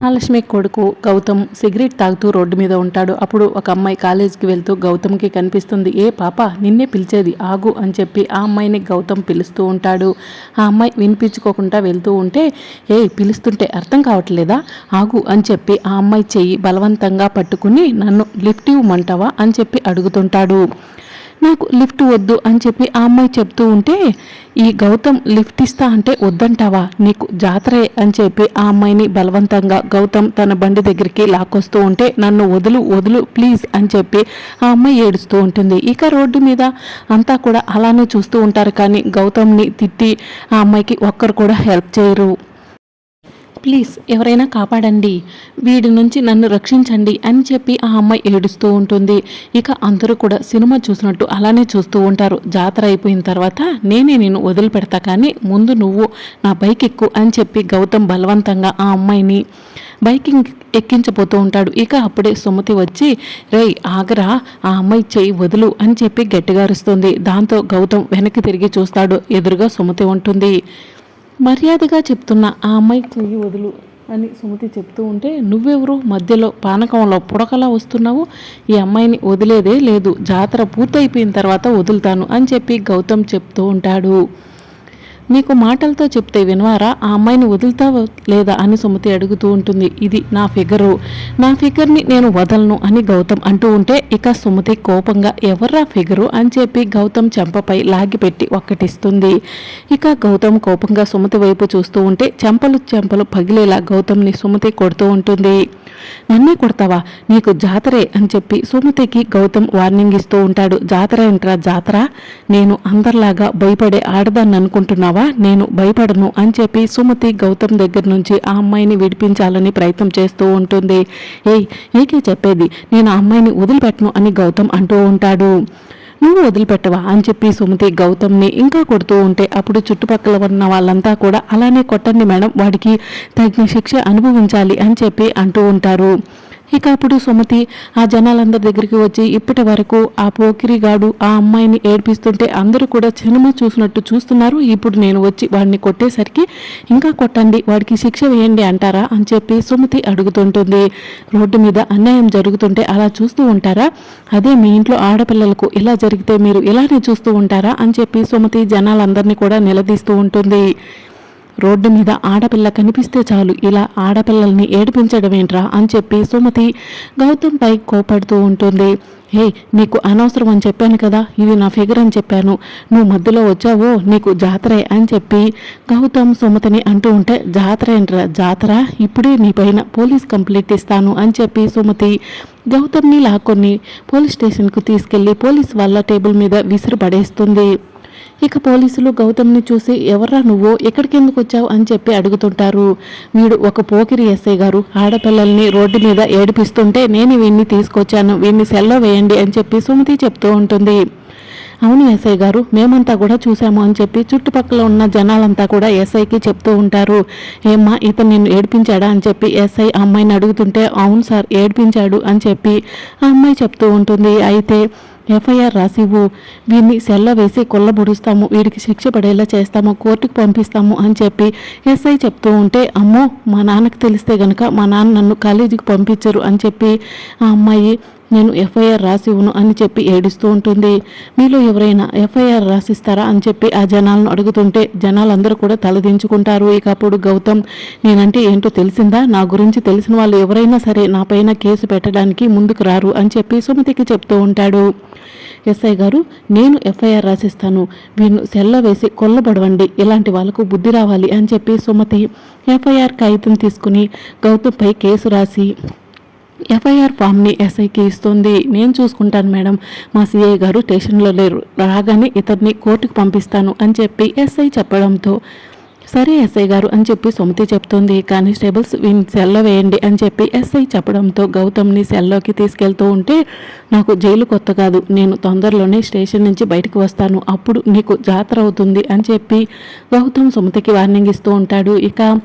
మహాలక్ష్మి కొడుకు గౌతమ్ సిగరెట్ తాగుతూ రోడ్డు మీద ఉంటాడు. అప్పుడు ఒక అమ్మాయి కాలేజీకి వెళ్తూ గౌతమ్కి కనిపిస్తుంది. ఏ పాప నిన్నే పిలిచేది ఆగు అని చెప్పి ఆ అమ్మాయిని గౌతమ్ పిలుస్తూ ఉంటాడు. ఆ అమ్మాయి వినిపించుకోకుండా వెళ్తూ ఉంటే ఏ పిలుస్తుంటే అర్థం కావట్లేదా? ఆగు అని చెప్పి ఆ అమ్మాయి చెయ్యి బలవంతంగా పట్టుకుని నన్ను లిఫ్ట్ ఇవ్వమంటావా? అని చెప్పి అడుగుతుంటాడు. నాకు లిఫ్ట్ వద్దు అని చెప్పి ఆ అమ్మాయి చెప్తూ ఉంటే ఈ గౌతమ్ లిఫ్ట్ ఇస్తా అంటే వద్దంటావా? నీకు జాతరే అని చెప్పి ఆ అమ్మాయిని బలవంతంగా గౌతమ్ తన బండి దగ్గరికి లాక్కొస్తూ ఉంటే నన్ను వదులు వదులు ప్లీజ్ అని చెప్పి ఆ అమ్మాయి ఏడుస్తూ ఉంటుంది. ఇక రోడ్డు మీద అంతా కూడా అలానే చూస్తూ ఉంటారు కానీ గౌతమ్ని తిట్టి ఆ అమ్మాయికి ఒక్కరు కూడా హెల్ప్ చేయరు. ప్లీజ్ ఎవరైనా కాపాడండి వీడి నుంచి నన్ను రక్షించండి అని చెప్పి ఆ అమ్మాయి ఏడుస్తూ ఉంటుంది. ఇక అందరూ కూడా సినిమా చూసినట్టు అలానే చూస్తూ ఉంటారు. జాతర అయిపోయిన తర్వాత నేనే నేను వదిలిపెడతా కానీ ముందు నువ్వు నా బైక్ ఎక్కు అని చెప్పి గౌతమ్ బలవంతంగా ఆ అమ్మాయిని బైకింగ్ ఎక్కించబోతూ ఉంటాడు. ఇక అప్పుడే సుమతి వచ్చి రేయ్ ఆగరా ఆ అమ్మాయి చెయ్యి వదులు అని చెప్పి గట్టిగా అరుస్తుంది. దాంతో గౌతమ్ వెనక్కి తిరిగి చూస్తాడు. ఎదురుగా సుమతి ఉంటుంది. మర్యాదగా చెప్తున్న ఆ అమ్మాయి చెయ్యి వదులు అని సుమతి చెప్తూ ఉంటే నువ్వెవరు? మధ్యలో పానకంలో పుడకలా వస్తున్నావు. ఈ అమ్మాయిని వదిలేదే లేదు. జాతర పూర్తయిపోయిన తర్వాత వదులుతాను అని చెప్పి గౌతమ్ చెప్తూ ఉంటాడు. నీకు మాటలతో చెప్తే వినవారా? ఆ అమ్మాయిని వదులుతా లేదా అని సుమతి అడుగుతూ ఉంటుంది. ఇది నా ఫిగరు. నా ఫిగర్ని నేను వదలను అని గౌతమ్ అంటూ ఉంటే ఇక సుమతి కోపంగా ఎవర్రా ఫిగరు అని చెప్పి గౌతమ్ చెంపపై లాగిపెట్టి ఒక్కటిస్తుంది. ఇక గౌతమ్ కోపంగా సుమతి వైపు చూస్తూ ఉంటే చెంపలు చెంపలు పగిలేలా గౌతమ్ని సుమతి కొడుతూ ఉంటుంది. నన్నే కొడతావా? నీకు జాతరే అని చెప్పి సుమతికి గౌతమ్ వార్నింగ్ ఇస్తూ ఉంటాడు. జాతర ఏంట్రా జాతర? నేను అందరిలాగా భయపడే ఆడదాన్ని అనుకుంటున్నావా? నేను భయపడను అని చెప్పి సుమతి గౌతమ్ దగ్గర నుంచి ఆ అమ్మాయిని విడిపించాలని ప్రయత్నం చేస్తూ ఉంటుంది. ఏయ్ ఏకే చెప్పేది నేను ఆ అమ్మాయిని వదిలిపెట్టను అని గౌతమ్ అంటూ ఉంటాడు. నువ్వు వదిలిపెట్టవా అని చెప్పి సుమతి గౌతమ్ని ఇంకా కొడుతూ ఉంటే అప్పుడు చుట్టుపక్కల ఉన్న వాళ్ళంతా కూడా అలానే కొట్టండి మేడం వాడికి తగిన శిక్ష అనుభవించాలి అని చెప్పి అంటూ ఉంటారు. ఇక అప్పుడు సుమతి ఆ జనాలందరి దగ్గరికి వచ్చి ఇప్పటి వరకు ఆ పోకిరిగాడు ఆ అమ్మాయిని ఏడ్పిస్తుంటే అందరూ కూడా సినిమా చూసినట్టు చూస్తున్నారు. ఇప్పుడు నేను వచ్చి వాడిని కొట్టేసరికి ఇంకా కొట్టండి వాడికి శిక్ష వేయండి అంటారా? అని చెప్పి సుమతి అడుగుతుంటుంది. రోడ్డు మీద అన్యాయం జరుగుతుంటే అలా చూస్తూ ఉంటారా? అదే మీ ఇంట్లో ఆడపిల్లలకు ఇలా జరిగితే మీరు ఇలానే చూస్తూ ఉంటారా? అని చెప్పి సుమతి జనాలందరినీ కూడా నిలదీస్తూ ఉంటుంది. రోడ్డు మీద ఆడపిల్ల కనిపిస్తే చాలు ఇలా ఆడపిల్లల్ని ఏడిపించడమేంట్రా అని చెప్పి సుమతి గౌతమ్పై కోపడుతూ ఉంటుంది. హే నీకు అనవసరం అని చెప్పాను కదా ఇది నా ఫిగర్ అని చెప్పాను. నువ్వు మధ్యలో వచ్చావో నీకు జాతరే అని చెప్పి గౌతమ్ సుమతిని అంటూ ఉంటే జాతర ఏంట్రా జాతర? ఇప్పుడే నీ పైన పోలీస్ కంప్లైంట్ ఇస్తాను అని చెప్పి సుమతి గౌతమ్ని లాక్కొని పోలీస్ స్టేషన్కు తీసుకెళ్ళి పోలీస్ వాళ్ళ టేబుల్ మీద విసిరు పడేస్తుంది. ఇక పోలీసులు గౌతమ్ని చూసి ఎవర్రా నువ్వు? ఎక్కడికెందుకు వచ్చావు? అని చెప్పి అడుగుతుంటారు. వీడు ఒక పోకిరి ఎస్ఐ గారు ఆడపిల్లల్ని రోడ్డు మీద ఏడిపిస్తుంటే నేను వీడిని తీసుకొచ్చాను. వీడిని సెల్లో వేయండి అని చెప్పి సుమతి చెప్తూ ఉంటుంది. అవును ఎస్ఐ గారు మేమంతా కూడా చూసాము అని చెప్పి చుట్టుపక్కల ఉన్న జనాలంతా కూడా ఎస్ఐకి చెప్తూ ఉంటారు. ఏమ్మా ఇతను నిన్ను ఏడిపించాడా? అని చెప్పి ఎస్ఐ అమ్మాయిని అడుగుతుంటే అవును సార్ ఏడిపించాడు అని చెప్పి ఆ అమ్మాయి చెప్తూ ఉంటుంది. అయితే ఎఫ్ఐఆర్ రాసివ్వు వీడిని సెల్ల వేసి కొల్లబొడుస్తాము. వీడికి శిక్ష పడేలా చేస్తాము. కోర్టుకు పంపిస్తాము అని చెప్పి ఎస్ఐ చెప్తూ ఉంటే అమ్మో మా నాన్నకు తెలిస్తే గనక మా నాన్న నన్ను కాలేజీకి పంపించరు అని చెప్పి ఆ అమ్మాయి నేను ఎఫ్ఐఆర్ రాసివ్వను అని చెప్పి ఏడుస్తూ ఉంటుంది. మీలో ఎవరైనా ఎఫ్ఐఆర్ రాసిస్తారా అని చెప్పి ఆ జనాలను అడుగుతుంటే జనాలందరూ కూడా తలదించుకుంటారు ఇక అప్పుడు గౌతమ్ నేనంటే ఏంటో తెలిసిందా? నా గురించి తెలిసిన వాళ్ళు ఎవరైనా సరే నాపైన కేసు పెట్టడానికి ముందుకు రారు అని చెప్పి సుమతికి చెప్తూ ఉంటాడు. ఎస్ఐ గారు నేను ఎఫ్ఐఆర్ రాసిస్తాను. వీళ్ళు సెల్లో వేసి కొల్లబడవండి. ఇలాంటి వాళ్ళకు బుద్ధి రావాలి అని చెప్పి సుమతి ఎఫ్ఐఆర్ కాగితం తీసుకుని గౌతమ్పై కేసు రాసి ఎఫ్ఐఆర్ ఫామ్ని ఎస్ఐకి ఇస్తుంది. నేను చూసుకుంటాను మేడం. మా సిఐ గారు స్టేషన్లో లేరు. రాగానే ఇతన్ని కోర్టుకు పంపిస్తాను అని చెప్పి ఎస్ఐ చెప్పడంతో సరే ఎస్ఐ గారు అని చెప్పి సుమతి చెప్తుంది. కానిస్టేబుల్స్ వీని సెల్లో వేయండి అని చెప్పి ఎస్ఐ చెప్పడంతో గౌతమ్ని సెల్లోకి తీసుకెళ్తూ ఉంటే నాకు జైలు కొత్త కాదు. నేను తొందరలోనే స్టేషన్ నుంచి బయటకు వస్తాను. అప్పుడు నీకు జాతర అవుతుంది అని చెప్పి గౌతమ్ సుమతికి వార్నింగ్ ఇస్తూ ఉంటాడు. ఇక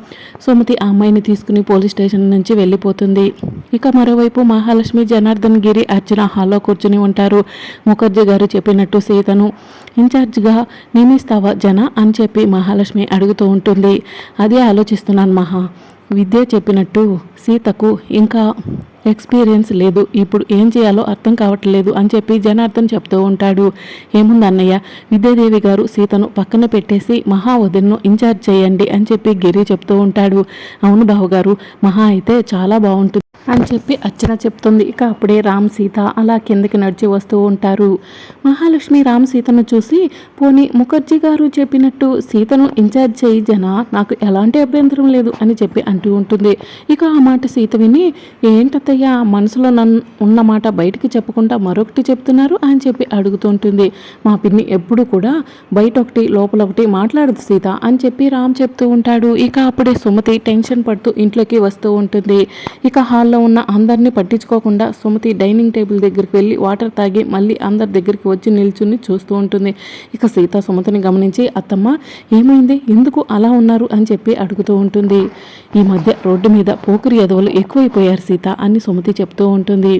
సుమతి ఆ అమ్మాయిని తీసుకుని పోలీస్ స్టేషన్ నుంచి వెళ్ళిపోతుంది. ఇక మరోవైపు మహాలక్ష్మి జనార్దన్ గిరి అర్చన హాల్లో కూర్చుని ఉంటారు. ముఖర్జీ గారు చెప్పినట్టు సీతను ఇన్ఛార్జ్గా నియమిస్తావా జన? అని చెప్పి మహాలక్ష్మి అడుగుతూ ఉంటుంది. అదే ఆలోచిస్తున్నాను మహా. విద్య చెప్పినట్టు సీతకు ఇంకా ఎక్స్పీరియన్స్ లేదు. ఇప్పుడు ఏం చేయాలో అర్థం కావట్లేదు అని చెప్పి జనార్దన్ చెప్తూ ఉంటాడు. ఏముంది అన్నయ్య? విద్యాదేవి గారు సీతను పక్కన పెట్టేసి మహా వదిన్ను ఇన్ఛార్జ్ చేయండి అని చెప్పి గిరి చెప్తూ ఉంటాడు. అవును బావగారు మహా అయితే చాలా బాగుంటుంది అని చెప్పి అర్చన చెప్తుంది. ఇక అప్పుడే రామ్ సీత అలా కిందకి నడిచి వస్తూ ఉంటారు. మహాలక్ష్మి రామ్ సీతను చూసి పోనీ ముఖర్జీ గారు చెప్పినట్టు సీతను ఇన్ఛార్జ్ చేయి జన నాకు ఎలాంటి అభ్యంతరం లేదు అని చెప్పి అంటూ ఉంటుంది. ఇక ఆ మాట సీత విని ఏంటత్తయ్య మనసులో నన్ను ఉన్న మాట బయటికి చెప్పకుండా మరొకటి చెప్తున్నారు అని చెప్పి అడుగుతుంటుంది. మా పిన్ని ఎప్పుడు కూడా బయట ఒకటి లోపల ఒకటి మాట్లాడదు సీత అని చెప్పి రామ్ చెప్తూ ఉంటాడు. ఇక అప్పుడే సుమతి టెన్షన్ పడుతూ ఇంట్లోకి వస్తూ ఉంటుంది. ఇక హాల్ హాల్లో ఉన్న అందరినీ పట్టించుకోకుండా సుమతి డైనింగ్ టేబుల్ దగ్గరికి వెళ్ళి వాటర్ తాగి మళ్ళీ అందరి దగ్గరికి వచ్చి నిల్చుని చూస్తూ ఉంటుంది. ఇక సీత సుమతిని గమనించి అత్తమ్మ ఏమైంది? ఎందుకు అలా ఉన్నారు? అని చెప్పి అడుగుతూ ఉంటుంది. ఈ మధ్య రోడ్డు మీద పోకిరి ఎదవలు ఎక్కువైపోయారు సీత అని సుమతి చెప్తూ ఉంటుంది.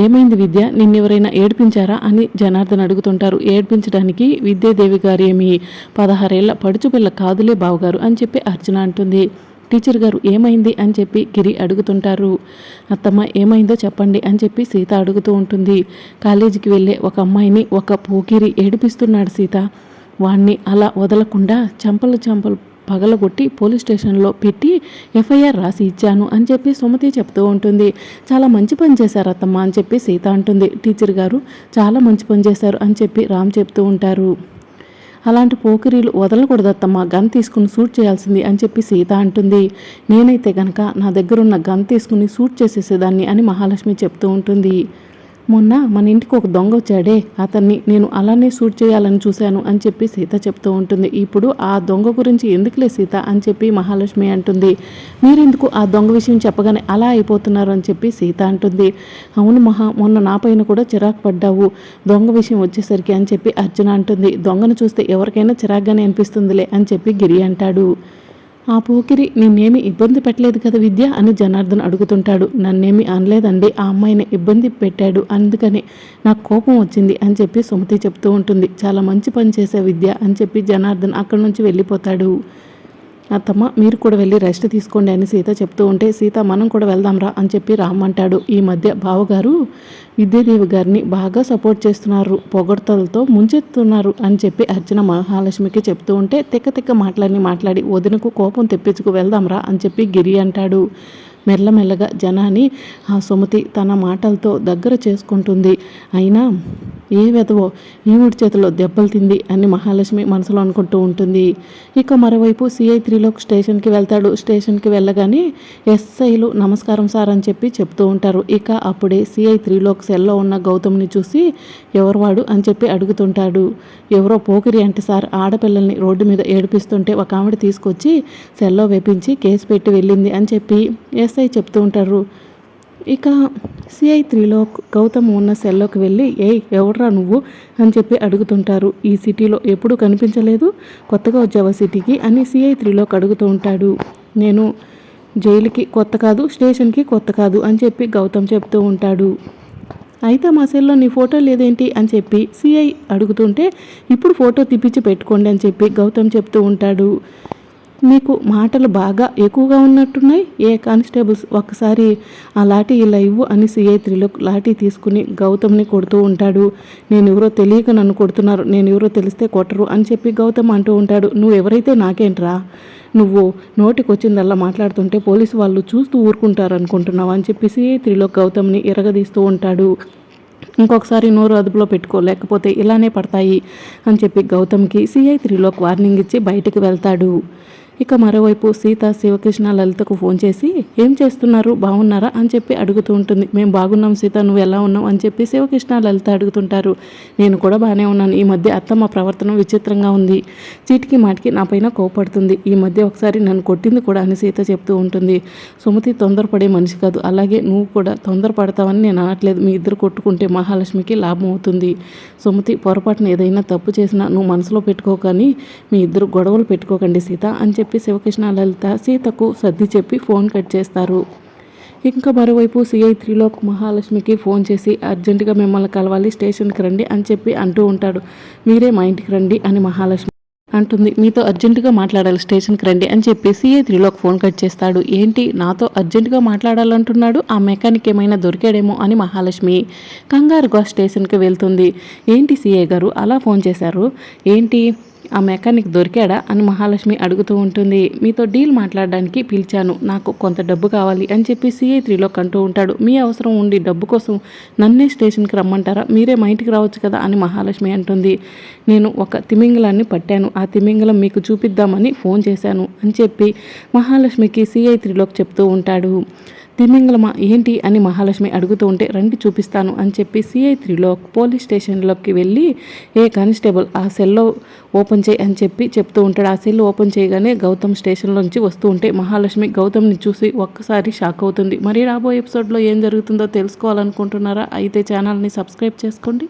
ఏమైంది విద్య? నిన్నెవరైనా ఏడిపించారా? అని జనార్దన్ అడుగుతుంటారు. ఏడిపించడానికి విద్యాదేవి గారు ఏమి పదహారేళ్ళ పడుచు పిల్ల కాదులే బావగారు అని చెప్పి అర్చన అంటుంది. టీచర్ గారు ఏమైంది? అని చెప్పి గిరి అడుగుతుంటారు. అత్తమ్మ ఏమైందో చెప్పండి అని చెప్పి సీత అడుగుతూ ఉంటుంది. కాలేజీకి వెళ్ళే ఒక అమ్మాయిని ఒక పోకిరి ఏడిపిస్తున్నాడు సీత. వాణ్ణి అలా వదలకుండా చంపలు చంపలు పగలగొట్టి పోలీస్ స్టేషన్లో పెట్టి ఎఫ్ఐఆర్ రాసి ఇచ్చాను అని చెప్పి సుమతి చెప్తూ ఉంటుంది. చాలా మంచి పని చేశారు అత్తమ్మ అని చెప్పి సీత అంటుంది. టీచర్ గారు చాలా మంచి పని చేశారు అని చెప్పి రామ్ చెప్తూ ఉంటారు. అలాంటి పోకిరీలు వదలకూడదత్తమ్మ గన్ తీసుకుని షూట్ చేయాల్సింది అని చెప్పి సీత అంటుంది. నేనైతే గనక నా దగ్గర ఉన్న గన్ తీసుకుని షూట్ చేసేసేదాన్ని అని మహాలక్ష్మి చెప్తూ ఉంటుంది. మొన్న మన ఇంటికి ఒక దొంగ వచ్చాడే అతన్ని నేను అలానే షూట్ చేయాలని చూశాను అని చెప్పి సీత చెప్తూ ఉంటుంది. ఇప్పుడు ఆ దొంగ గురించి ఎందుకులే సీత అని చెప్పి మహాలక్ష్మి అంటుంది. మీరెందుకు ఆ దొంగ విషయం చెప్పగానే అలా అయిపోతున్నారు అని చెప్పి సీత అంటుంది. అవును మహా మొన్న నా పైన కూడా చిరాకు పడ్డావు. దొంగ విషయం వచ్చేసరికి అని చెప్పి అర్జున అంటుంది. దొంగను చూస్తే ఎవరికైనా చిరాగ్గానే అనిపిస్తుందిలే అని చెప్పి గిరి అంటాడు. ఆ పోకిరి నిన్నేమి ఇబ్బంది పెట్టలేదు కదా విద్య అని జనార్దన్ అడుగుతుంటాడు. నన్నేమి అనలేదండి ఆ అమ్మాయిని ఇబ్బంది పెట్టాడు అందుకని నాకు కోపం వచ్చింది అని చెప్పి సుమతి చెప్తూ ఉంటుంది. చాలా మంచి పని చేసే విద్య అని చెప్పి జనార్దన్ అక్కడి నుంచి వెళ్ళిపోతాడు. అత్తమ్మ మీరు కూడా వెళ్ళి రెస్ట్ తీసుకోండి అని సీత చెప్తూ ఉంటే సీత మనం కూడా వెళ్దాంరా అని చెప్పి రామ్మంటాడు. ఈ మధ్య బావగారు విద్యాదేవి గారిని బాగా సపోర్ట్ చేస్తున్నారు పొగడ్తలతో ముంచెత్తున్నారు అని చెప్పి అర్జున మహాలక్ష్మికి చెప్తూ ఉంటే తిక్క తిక్క మాటలన్నీ మాట్లాడి వదినకు కోపం తెప్పించుకు వెళ్దాంరా అని చెప్పి గిరి అంటాడు. మెల్లమెల్లగా జనాన్ని ఆ సుమతి తన మాటలతో దగ్గర చేసుకుంటుంది. అయినా ఏ వెధవో ఈవిడి చేతిలో దెబ్బలు తింది అని మహాలక్ష్మి మనసులో అనుకుంటూ ఉంటుంది. ఇక మరోవైపు సిఐ త్రీలోకి స్టేషన్కి వెళ్తాడు. స్టేషన్కి వెళ్ళగానే ఎస్ఐలు నమస్కారం సార్ అని చెప్పి చెప్తూ ఉంటారు. ఇక అప్పుడే సిఐ త్రీలోకి సెల్లో ఉన్న గౌతమ్ని చూసి ఎవరివాడు అని చెప్పి అడుగుతుంటాడు. ఎవరో పోకిరి అంటే సార్ ఆడపిల్లల్ని రోడ్డు మీద ఏడిపిస్తుంటే ఒక ఆవిడ తీసుకొచ్చి సెల్లో వేపించి కేసు పెట్టి వెళ్ళింది అని చెప్పి ఎస్ఐ చెప్తూ ఉంటారు. ఇక సిఐ త్రీలో గౌతమ్ ఉన్న సెల్లోకి వెళ్ళి ఏయ్ ఎవడ్రా నువ్వు? అని చెప్పి అడుగుతుంటారు. ఈ సిటీలో ఎప్పుడు కనిపించలేదు. కొత్తగా వచ్చావా సిటీకి? అని సిఐ త్రీలోకి అడుగుతూ ఉంటాడు. నేను జైలుకి కొత్త కాదు స్టేషన్కి కొత్త కాదు అని చెప్పి గౌతమ్ చెప్తూ ఉంటాడు. అయితే మా సెల్లో నీ ఫోటో లేదేంటి? అని చెప్పి సిఐ అడుగుతుంటే ఇప్పుడు ఫోటో తిప్పించి పెట్టుకోండి అని చెప్పి గౌతమ్ చెప్తూ ఉంటాడు. మీకు మాటలు బాగా ఎక్కువగా ఉన్నట్టున్నాయి? ఏ కానిస్టేబుల్స్ ఒక్కసారి ఆ లాఠీ ఇలా ఇవ్వు అని సిఏ త్రిలోక్ లాఠీ తీసుకుని గౌతమ్ని కొడుతూ ఉంటాడు. నేను ఎవరో తెలియక నన్ను కొడుతున్నారు. నేను ఎవరో తెలిస్తే కొట్టరు అని చెప్పి గౌతమ్ అంటూ ఉంటాడు. నువ్వు ఎవరైతే నాకేంట్రా? నువ్వు నోటికొచ్చిందల్లా మాట్లాడుతుంటే పోలీసు వాళ్ళు చూస్తూ ఊరుకుంటారు అనుకుంటున్నావు అని చెప్పి సిఐ త్రిలోక్ గౌతమ్ని ఎరగదీస్తూ ఉంటాడు. ఇంకొకసారి నోరు అదుపులో పెట్టుకో లేకపోతే ఇలానే పడతాయి అని చెప్పి గౌతమ్కి సిఐ త్రీలోకి వార్నింగ్ ఇచ్చి బయటికి వెళ్తాడు. ఇక మరోవైపు సీత శివకృష్ణ లలితకు ఫోన్ చేసి ఏం చేస్తున్నారు? బాగున్నారా? అని చెప్పి అడుగుతూ ఉంటుంది. మేము బాగున్నాం సీత నువ్వు ఎలా ఉన్నావు? అని చెప్పి శివకృష్ణ లలిత అడుగుతుంటారు. నేను కూడా బాగానే ఉన్నాను. ఈ మధ్య అత్తమ్మ ప్రవర్తన విచిత్రంగా ఉంది. చీటికి మాటికి నా పైన కోపడుతుంది. ఈ మధ్య ఒకసారి నన్ను కొట్టింది కూడా అని సీత చెప్తూ ఉంటుంది. సుమతి తొందరపడే మనిషి కాదు. అలాగే నువ్వు కూడా తొందరపడతావని నేను అనట్లేదు. మీ ఇద్దరు కొట్టుకుంటే మహాలక్ష్మికి లాభం అవుతుంది. సుమతి పొరపాటున ఏదైనా తప్పు చేసినా నువ్వు మనసులో పెట్టుకోకని మీ ఇద్దరు గొడవలు పెట్టుకోకండి సీత అని చెప్పి శివకృష్ణ లలిత సీతకు సర్ది చెప్పి ఫోన్ కట్ చేస్తారు. ఇంకా మరోవైపు సిఐ త్రీలోక్ మహాలక్ష్మికి ఫోన్ చేసి అర్జెంటుగా మిమ్మల్ని కలవాలి స్టేషన్కి రండి అని చెప్పి అంటూ ఉంటాడు. మీరే మా ఇంటికి రండి అని మహాలక్ష్మి అంటుంది. మీతో అర్జెంటుగా మాట్లాడాలి స్టేషన్కి రండి అని చెప్పి సిఏ త్రీలోకి ఫోన్ కట్ చేస్తాడు. ఏంటి నాతో అర్జెంటుగా మాట్లాడాలంటున్నాడు? ఆ మెకానిక్ ఏమైనా దొరికాడేమో అని మహాలక్ష్మి కంగారుగా స్టేషన్కి వెళ్తుంది. ఏంటి సిఏ గారు అలా ఫోన్ చేశారు? ఏంటి ఆ మెకానిక్ దొరికాడా అని మహాలక్ష్మి అడుగుతూ ఉంటుంది. మీతో డీల్ మాట్లాడడానికి పిలిచాను. నాకు కొంత డబ్బు కావాలి అని చెప్పి సిఐ త్రీలో కంటూ ఉంటాడు. మీ అవసరం ఉండి డబ్బు కోసం నన్నే స్టేషన్కి రమ్మంటారా? మీరే మా ఇంటికి రావచ్చు కదా అని మహాలక్ష్మి అంటుంది. నేను ఒక తిమింగలాన్ని పట్టాను. ఆ తిమింగలం మీకు చూపిద్దామని ఫోన్ చేశాను అని చెప్పి మహాలక్ష్మికి సిఐ త్రీలోకి చెప్తూ ఉంటాడు. తిమింగలమా ఏంటి అని మహాలక్ష్మి అడుగుతూ ఉంటే రండి చూపిస్తాను అని చెప్పి సిఐ త్రీలో పోలీస్ స్టేషన్లోకి వెళ్ళి ఏ కానిస్టేబుల్ ఆ సెల్లో ఓపెన్ చేయి అని చెప్పి చెప్తూ ఉంటాడు. ఆ సెల్ ఓపెన్ చేయగానే గౌతమ్ స్టేషన్లోంచి వస్తూ ఉంటే మహాలక్ష్మి గౌతమ్ని చూసి ఒక్కసారి షాక్ అవుతుంది. మరి రాబోయే ఎపిసోడ్లో ఏం జరుగుతుందో తెలుసుకోవాలనుకుంటున్నారా? అయితే ఛానల్ని సబ్స్క్రైబ్ చేసుకోండి.